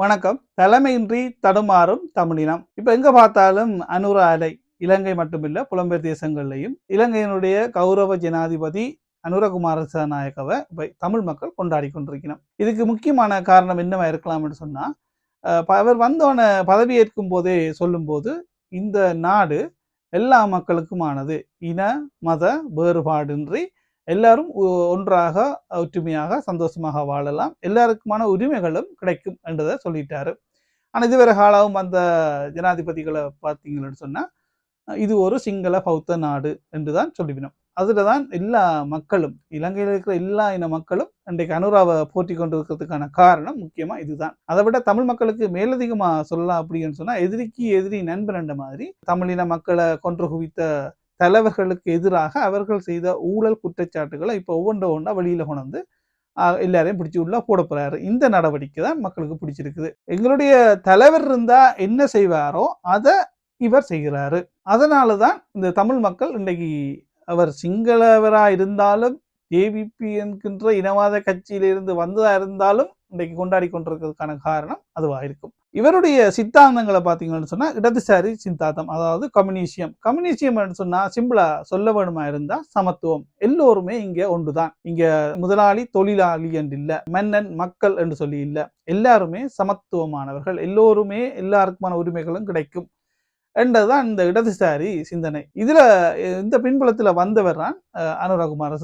வணக்கம். தலைமையின்றி தடுமாறும் தமிழினம். இப்ப எங்க பார்த்தாலும் அனுர அலை. இலங்கை மட்டுமில்ல புலம்பெயர் தேசங்கள்லையும். இலங்கையினுடைய கௌரவ ஜனாதிபதி அனுரகுமார நாயக்கவை இப்போ தமிழ் மக்கள் கொண்டாடி கொண்டிருக்கணும் இதுக்கு முக்கியமான காரணம் என்னவா இருக்கலாம்னு சொன்னா அவர் வந்தோன பதவியேற்கும் போதே சொல்லும்போது இந்த நாடு எல்லா மக்களுக்குமானது. இன மத வேறுபாடின்றி எல்லாரும் ஒ- ஒன்றாக ஒற்றுமையாக சந்தோஷமாக வாழலாம். எல்லாருக்குமான உரிமைகளும் கிடைக்கும் என்றதை சொல்லிட்டாரு. ஆனால் இதுவரை காலம் அந்த ஜனாதிபதிகளை பார்த்தீங்கன்னு சொன்னால் இது ஒரு சிங்கள பௌத்த நாடு என்று தான் சொல்லிவிடும். அதில் தான் எல்லா மக்களும் இலங்கையில் இருக்கிற எல்லா இன மக்களும் இன்றைக்கு அனுராவை போற்றி கொண்டிருக்கிறதுக்கான காரணம் முக்கியமாக இதுதான். அதை விட தமிழ் மக்களுக்கு மேலதிகமாக சொல்லலாம் அப்படின்னு சொன்னால் எதிரிக்கு எதிரி நண்பன் என்ற மாதிரி தமிழின மக்களை கொன்று குவித்த தலைவர்களுக்கு எதிராக அவர்கள் செய்த ஊழல் குற்றச்சாட்டுகளை இப்போ ஒவ்வொன்ற ஒன்றா வெளியில் கொண்டு எல்லாரையும் பிடிச்சி உள்ள போட போறாரு. இந்த நடவடிக்கை தான் மக்களுக்கு பிடிச்சிருக்குது. எங்களுடைய தலைவர் இருந்தா என்ன செய்வாரோ அதை இவர் செய்கிறாரு. அதனால தான் இந்த தமிழ் மக்கள் இன்னைக்கு அவர் சிங்களவராக இருந்தாலும் ஏவிபி என்கின்ற இனவாத கட்சியிலிருந்து வந்ததாக இருந்தாலும் இன்றைக்கு கொண்டாடி கொண்டிருக்கிறதுக்கான காரணம் அதுவாக இருக்கும். இவருடைய சித்தாந்தங்களை பார்த்தீங்கன்னு சொன்னால் இடதுசாரி சித்தாந்தம் அதாவது கம்யூனிசியம். கம்யூனிசியம் சொன்னால் சிம்பிளா சொல்ல வேணுமா இருந்தால் சமத்துவம். எல்லோருமே இங்கே ஒன்று தான் இங்கே முதலாளி தொழிலாளி என்று இல்லை மன்னன் மக்கள் என்று சொல்லி இல்லை. எல்லாருமே சமத்துவமானவர்கள். எல்லோருமே எல்லாருக்குமான உரிமைகளும் கிடைக்கும். என்றதுதான் இந்த இடதுசாரி சிந்தனை. இதுல இந்த பின்புலத்துல வந்தவர் தான் அஹ், அனுரகுமார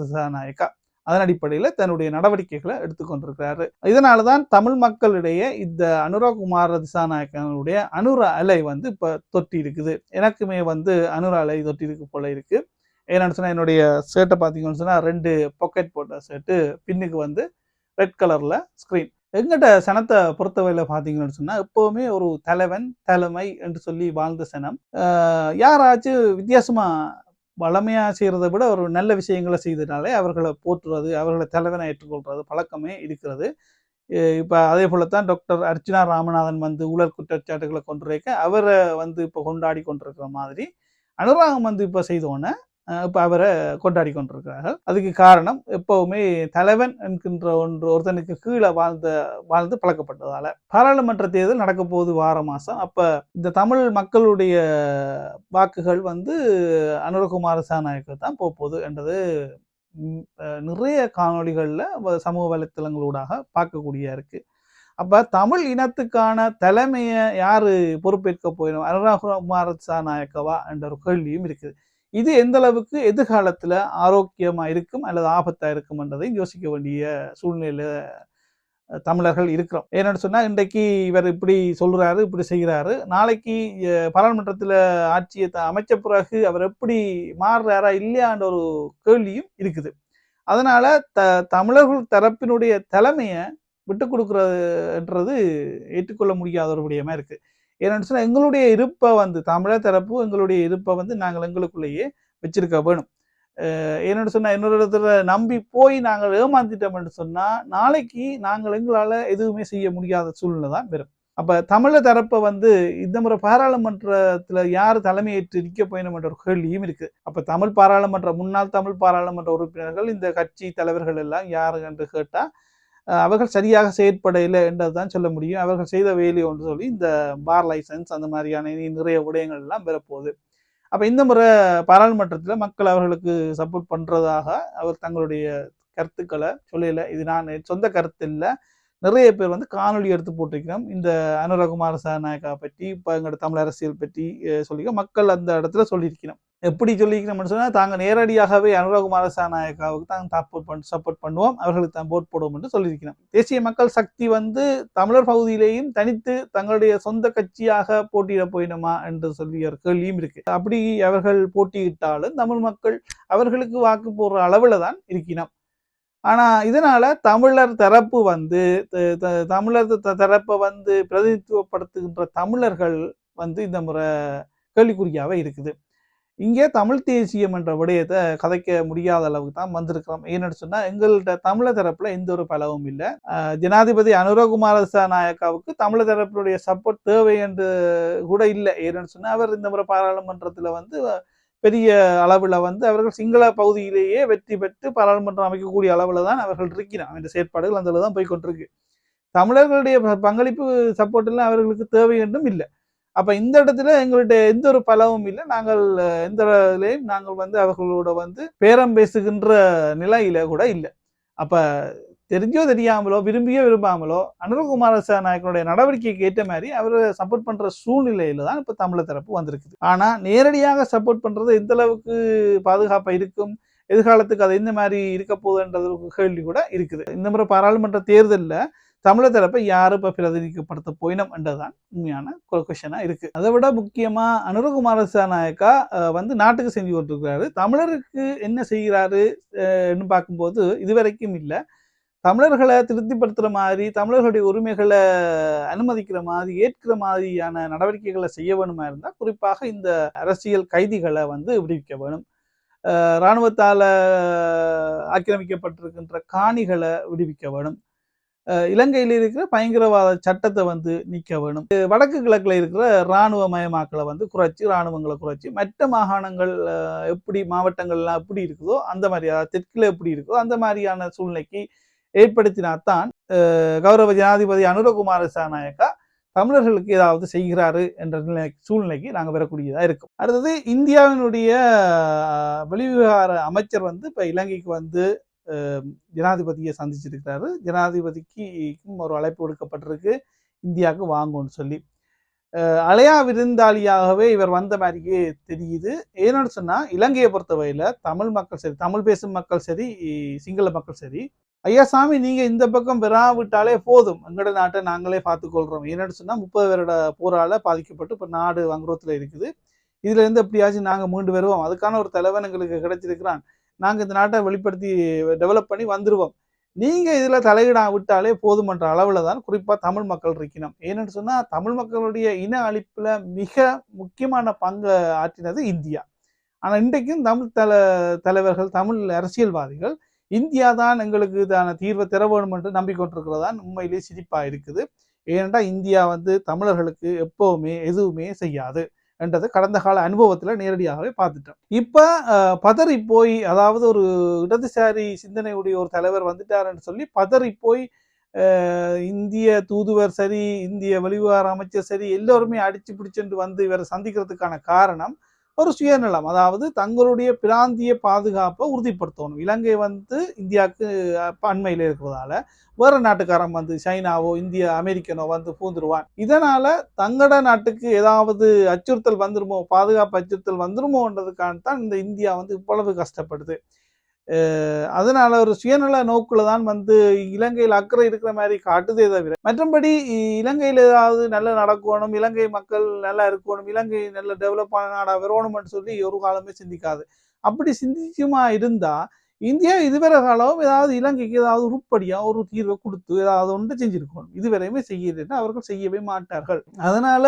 அதன் அடிப்படையில் தன்னுடைய நடவடிக்கைகளை எடுத்துக்கொண்டிருக்கிறாரு இதனால தான் தமிழ் மக்களிடையே இந்த அனுராகுமார திசாநாயக்கனுடைய அனுர அலை வந்து இப்போ தொட்டி இருக்குது எனக்குமே வந்து அனுர அலை தொட்டி இருக்கு போல இருக்கு. ஏன்னு சொன்னால் என்னுடைய ஷர்ட்டை பார்த்தீங்கன்னு சொன்னால் ரெண்டு பாக்கெட் போட்ட ஷர்ட்டு பின்னுக்கு வந்து ரெட் கலரில் ஸ்க்ரீன் எங்கிட்ட சனத்தை பொறுத்தவரையில் பார்த்தீங்கன்னு சொன்னால் எப்போவுமே ஒரு தலைவன் தலைமை என்று சொல்லி வாழ்ந்த சனம். யாராச்சும் வித்தியாசமாக வளமையாக செய்கிறத விட ஒரு நல்ல விஷயங்களை செய்தனாலே அவர்களை போற்றுறது அவர்களை தலைவனை ஏற்றுக்கொள்வது பழக்கமே இருக்கிறது. இப்போ அதே போல போலத்தான் டாக்டர் அர்ச்சனா ராமநாதன் வந்து ஊழல் குற்றச்சாட்டுகளை கொண்டிருக்க அவரை வந்து இப்போ கொண்டாடி கொண்டிருக்கிற மாதிரி அனுராகம் வந்து இப்போ செய்தோன்னே இப்போ அவரை கொண்டாடி கொண்டிருக்கிறார்கள். அதுக்கு காரணம் எப்பவுமே தலைவன் என்கின்ற ஒன்று ஒருத்தனுக்கு கீழே வாழ்ந்த வாழ்ந்து பழக்கப்பட்டதால. பாராளுமன்ற தேர்தல் நடக்க போகுது வார மாதம் அப்போ இந்த தமிழ் மக்களுடைய வாக்குகள் வந்து அனுரகுமார சாநாயக்கு தான் போகப்போகுது போகுது என்றது நிறைய காணொளிகளில் சமூக வலைத்தளங்களூடாக பார்க்கக்கூடிய இருக்கு. அப்போ தமிழ் இனத்துக்கான தலைமையை யார் பொறுப்பேற்க போயிடும்? அனுராகுமார சாநாயக்கவா என்ற ஒரு கேள்வியும் இருக்குது. இது எந்த அளவுக்கு எதிர்காலத்தில் ஆரோக்கியமாக இருக்கும் அல்லது ஆபத்தாக இருக்கும் என்றதையும் யோசிக்க வேண்டிய சூழ்நிலையில் தமிழர்கள் இருக்கிறோம். ஏன்னு சொன்னால் இன்றைக்கு இவர் இப்படி சொல்கிறாரு இப்படி செய்கிறாரு. நாளைக்கு பாராளுமன்றத்தில் ஆட்சியை த- அமைச்ச பிறகு அவர் எப்படி மாறுறாரா இல்லையான்ற ஒரு கேள்வியும் இருக்குது. அதனால் த தமிழர்கள் தரப்பினுடைய தலைமையை விட்டு கொடுக்குறதுன்றது ஏற்றுக்கொள்ள முடியாத ஒரு விடயமா இருக்குது ஏன்னு சொன்னால் எங்களுடைய இருப்பை வந்து தமிழர் தரப்பு எங்களுடைய இருப்பை வந்து நாங்கள் எங்களுக்குள்ளேயே வச்சிருக்க வேணும். அஹ் சொன்னால் இன்னொரு இடத்துல நம்பி போய் நாங்கள் ஏமாந்துட்டோம்னு சொன்னால் நாளைக்கு நாங்கள் எங்களால் எதுவுமே செய்ய முடியாத சூழ்நிலை தான் வரும். அப்போ தமிழர் தரப்பை வந்து இந்த முறை பாராளுமன்றத்தில் யார் தலைமையேற்று நிற்க போயணும் ஒரு கேள்வியும் இருக்குது அப்போ தமிழ் பாராளுமன்ற முன்னாள் தமிழ் பாராளுமன்ற உறுப்பினர்கள் இந்த கட்சி தலைவர்கள் எல்லாம் யாரு என்று கேட்டால் அவர்கள் சரியாக செயற்படையில என்றதுதான் சொல்ல முடியும். அவர்கள் செய்த வேலை ஒன்று சொல்லி இந்த பார் லைசன்ஸ் அந்த மாதிரியான இனி நிறைய விடயங்கள் எல்லாம் பெறப்போகுது அப்ப இந்த முறை பாராளுமன்றத்தில் மக்கள் அவர்களுக்கு சப்போர்ட் பண்றதாக அவர் தங்களுடைய கருத்துக்களை சொல்லல. இது நான் சொந்த கருத்து இல்லை. நிறைய பேர் வந்து காணொளி எடுத்து போட்டிருக்கிறோம். இந்த அனுரகுமார சாநாயக்கா பற்றி இப்போ எங்களோட தமிழ் அரசியல் பற்றி சொல்லிக்க மக்கள் அந்த இடத்துல சொல்லியிருக்கிறோம். எப்படி சொல்லிக்கிறோம்னு சொன்னால் தாங்கள் நேரடியாகவே அனுரகுமார சாநாயக்காவுக்கு தான் சப்போர்ட் பண்ண சப்போர்ட் பண்ணுவோம். அவர்களுக்கு தான் போட் போடுவோம் என்று சொல்லியிருக்கிறோம். தேசிய மக்கள் சக்தி வந்து தமிழர் பகுதியிலேயும் தனித்து தங்களுடைய சொந்த கட்சியாக போட்டியிட போயிடுமா என்று சொல்லிய ஒரு கேள்வியும் இருக்கு. அப்படி அவர்கள் போட்டியிட்டாலும் தமிழ் மக்கள் அவர்களுக்கு வாக்கு போடுற அளவில் தான் இருக்கிறோம் ஆனால் இதனால் தமிழர் தரப்பு வந்து த- த- தமிழர் த- தரப்பை வந்து பிரதிநிதித்துவப்படுத்துகின்ற தமிழர்கள் வந்து இந்த முறை கேள்விக்குறியாவே இருக்குது. இங்கே தமிழ் தேசியம் என்ற விடயத்தை கதைக்க முடியாத அளவுக்கு தான் வந்திருக்கிறோம். ஏன்னு சொன்னால் எங்கள்கிட்ட தமிழர் தரப்பில் எந்த ஒரு பலவும் இல்லை. ஜனாதிபதி அனுரகுமார நாயக்காவுக்கு தமிழர் தரப்பினுடைய சப்போர்ட் தேவை என்று கூட இல்லை. ஏன்னு சொன்னால் அவர் இந்த முறை பாராளுமன்றத்தில் வந்து பெரிய அளவில் வந்து அவர்கள் சிங்கள பகுதியிலேயே வெற்றி பெற்று பாராளுமன்றம் அமைக்கக்கூடிய அளவில் தான் அவர்கள் இருக்கிறார் இந்த செயற்பாடுகள் அந்த தான் போய் கொண்டிருக்கு. தமிழர்களுடைய பங்களிப்பு சப்போர்ட் எல்லாம் அவர்களுக்கு தேவை என்றும் இல்லை. அப்போ இந்த இடத்துல எங்களுடைய எந்த ஒரு பலவும் இல்லை. நாங்கள் எந்த இதுலேயும் நாங்கள் வந்து அவர்களோட வந்து பேரம் பேசுகின்ற நிலையில கூட இல்லை. அப்போ தெரிஞ்சோ தெரியாமலோ விரும்பியோ விரும்பாமலோ அனுரகுமார நாயக்கனுடைய நடவடிக்கைக்கு ஏற்ற மாதிரி அவர் சப்போர்ட் பண்ற சூழ்நிலையில தான் இப்போ தமிழர் தரப்பு வந்திருக்குது. ஆனா நேரடியாக சப்போர்ட் பண்றது எந்த அளவுக்கு பாதுகாப்பா இருக்கும்? எதிர்காலத்துக்கு அது எந்த மாதிரி இருக்க போகுதுன்றது கேள்வி கூட இருக்குது. இந்த முறை பாராளுமன்ற தேர்தலில் தமிழர் தரப்பை யார் இப்போ பிரதிநிதிக்கப்படுத்த போயினோம் என்றதுதான் உண்மையான கொஷனாக இருக்குது அதை விட முக்கியமாக அனுரகுமார நாயக்கா வந்து நாட்டுக்கு செஞ்சு கொண்டிருக்கிறாரு. தமிழருக்கு என்ன செய்கிறாரு பார்க்கும்போது இதுவரைக்கும் இல்லை. தமிழர்களை திருப்திப்படுத்துகிற மாதிரி தமிழர்களுடைய உரிமைகளை அனுமதிக்கிற மாதிரி ஏற்கிற மாதிரியான நடவடிக்கைகளை செய்ய வேணுமா இருந்தால் குறிப்பாக இந்த அரசியல் கைதிகளை வந்து விடுவிக்க வேணும். இராணுவத்தால் ஆக்கிரமிக்கப்பட்டிருக்கின்ற காணிகளை விடுவிக்க வேணும். இலங்கையில் இருக்கிற பயங்கரவாத சட்டத்தை வந்து நீக்க வேணும். வடக்கு கிழக்கில் இருக்கிற இராணுவ மயமாக்களை வந்து குறைச்சி இராணுவங்களை குறைச்சி மற்ற மாகாணங்கள் எப்படி மாவட்டங்கள்லாம் எப்படி இருக்குதோ அந்த மாதிரி தெற்கில் எப்படி இருக்குதோ அந்த மாதிரியான சூழ்நிலைக்கு ஏற்படுத்தினாத்தான் கௌரவ ஜனாதிபதி அனுரகுமார சாநாயக்கா தமிழர்களுக்கு ஏதாவது செய்கிறாரு என்ற நிலை சூழ்நிலைக்கு நாங்கள் பெறக்கூடியதாக இருக்கும். அடுத்தது இந்தியாவினுடைய வெளிவிவகார அமைச்சர் வந்து இப்போ இலங்கைக்கு வந்து ஜனாதிபதியை சந்திச்சிருக்கிறாரு. ஜனாதிபதிக்கு ஒரு அழைப்பு கொடுக்கப்பட்டிருக்கு இந்தியாவுக்கு வாங்கும்னு சொல்லி. அலையா விருந்தாளியாகவே இவர் வந்த மாதிரியே தெரியுது. ஏன்னு சொன்னால் இலங்கையை பொறுத்தவரையில் தமிழ் மக்கள் சரி தமிழ் பேசும் மக்கள் சரி சிங்கள மக்கள் சரி ஐயா சாமி நீங்க இந்த பக்கம் விட்டாலே போதும். எங்கட நாட்டை நாங்களே பார்த்துக்கொள்றோம். ஏன்னு சொன்னா முப்பது பேரோட போரால பாதிக்கப்பட்டு இப்ப நாடு வங்குரத்தில் இருக்குது. இதுல இருந்து எப்படியாச்சும் நாங்க மீண்டு வருவோம். அதுக்கான ஒரு தலைவன் எங்களுக்கு கிடைச்சிருக்கிறான். நாங்க இந்த நாட்டை வெளிப்படுத்தி டெவலப் பண்ணி வந்துருவோம். நீங்க இதுல தலையிடா விட்டாலே போதுமன்ற அளவுல தான் குறிப்பா தமிழ் மக்கள் இருக்கணும். ஏன்னு சொன்னா தமிழ் மக்களுடைய இன அழிப்புல மிக முக்கியமான பங்கு ஆற்றினது இந்தியா. ஆனா இன்றைக்கும் தமிழ் தல தலைவர்கள் தமிழ் அரசியல்வாதிகள் இந்தியா தான் எங்களுக்கு இதான தீர்வை தர வேணும் என்று நம்பிக்கொண்டிருக்கிறதான் உண்மையிலேயே சிரிப்பாக இருக்குது. ஏனென்றால் இந்தியா வந்து தமிழர்களுக்கு எப்போவுமே எதுவுமே செய்யாது என்றது கடந்த கால அனுபவத்தில் நேரடியாகவே பார்த்துட்டோம். இப்போ பதறி போய் அதாவது ஒரு இடதுசாரி சிந்தனையுடைய ஒரு தலைவர் வந்துட்டாருன்னு சொல்லி பதறி போய் இந்திய தூதுவர் சரி இந்திய வெளிவார அமைச்சர் சரி எல்லோருமே அடிச்சு பிடிச்சுட்டு வந்து இவரை சந்திக்கிறதுக்கான காரணம் ஒரு சுயநலம் அதாவது தங்களுடைய பிராந்திய பாதுகாப்பை உறுதிப்படுத்தணும். இலங்கை வந்து இந்தியாவுக்கு அண்மையில் இருக்கிறதால வேற நாட்டுக்காரன் வந்து சைனாவோ இந்திய அமெரிக்கனோ வந்து பூந்துருவான். இதனால தங்கட நாட்டுக்கு ஏதாவது அச்சுறுத்தல் வந்துருமோ பாதுகாப்பு அச்சுறுத்தல் வந்துருமோன்றதுக்கான தான் இந்த இந்தியா வந்து இவ்வளவு கஷ்டப்படுது. அதனால ஒரு சுயநல நோக்கில் தான் வந்து இலங்கையில் அக்கறை இருக்கிற மாதிரி காட்டுதே தவிர மற்றபடி இலங்கையில் ஏதாவது நல்ல நடக்கணும் இலங்கை மக்கள் நல்லா இருக்கணும் இலங்கை நல்ல டெவலப் ஆன நாடாக வரணும்னு சொல்லி ஒரு காலமே சிந்திக்காது. அப்படி சிந்திச்சுமா இருந்தா இந்தியா இதுவரை காலம் ஏதாவது இலங்கைக்கு ஏதாவது உருப்படியா ஒரு தீர்வை கொடுத்து ஏதாவது ஒன்று செஞ்சுருக்கணும். இதுவரையுமே செய்யலைன்னா அவர்கள் செய்யவே மாட்டார்கள். அதனால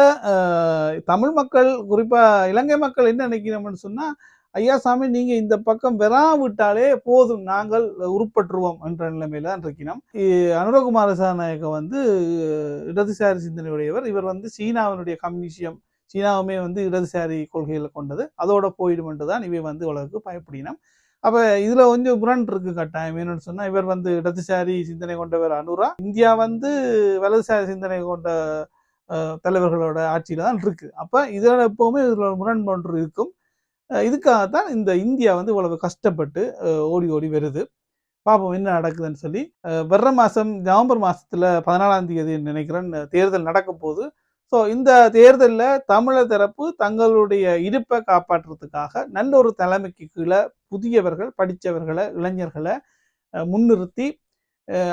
தமிழ் மக்கள் குறிப்பா இலங்கை மக்கள் என்ன நினைக்கிறோம்னு சொன்னா ஐயா சாமி நீங்க இந்த பக்கம் வெறாவிட்டாலே போதும் நாங்கள் உருப்பற்றுவோம் என்ற நிலைமையில தான் இருக்கிறோம் அனுரகுமார சாநாயக வந்து இடதுசாரி சிந்தனையுடையவர். இவர் வந்து சீனாவினுடைய கம்யூனிசியம் சீனாவுமே வந்து இடதுசாரி கொள்கைகளை கொண்டது. அதோட போயிடும் தான் இவை வந்து உலகுக்கு பயப்படினோம் அப்ப இதுல கொஞ்சம் புரன் இருக்கு கட்டாயம். என்னன்னு சொன்னா இவர் வந்து இடதுசாரி சிந்தனை கொண்டவர் அனுரா. இந்தியா வந்து வலதுசாரி சிந்தனை கொண்ட தலைவர்களோட ஆட்சியில தான் இருக்கு. அப்ப இதுல எப்பவுமே இதுல ஒன்று இருக்கும். இதுக்காகத்தான் இந்த இந்தியா வந்து இவ்வளவு கஷ்டப்பட்டு ஓடி ஓடி வருது. பார்ப்போம் என்ன நடக்குதுன்னு சொல்லி வர்ற மாதம் நவம்பர் மாதத்தில் பதினாலாம் தேதி நினைக்கிறேன் தேர்தல் நடக்க போகுது. ஸோ இந்த தேர்தலில் தமிழர் தரப்பு தங்களுடைய இருப்பை காப்பாற்றுறதுக்காக நல்ல ஒரு தலைமைக்கு கீழே புதியவர்கள் படித்தவர்களை இளைஞர்களை முன்னிறுத்தி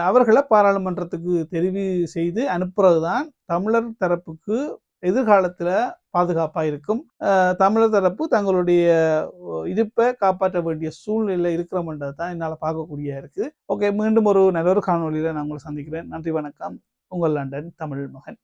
அவர்களை பாராளுமன்றத்துக்கு தெரிவு செய்து அனுப்புறது தான் தமிழர் தரப்புக்கு எதிர்காலத்தில் பாதுகாப்பாக இருக்கும். தமிழர் தரப்பு தங்களுடைய இருப்பை காப்பாற்ற வேண்டிய சூழ்நிலை இருக்கிறோம்ன்றது தான் என்னால் பார்க்கக்கூடிய இருக்குது ஓகே மீண்டும் ஒரு நல்ல ஒரு காணொலியில் நான் உங்களை சந்திக்கிறேன். நன்றி வணக்கம். உங்கள் லண்டன் தமிழ் மகன்.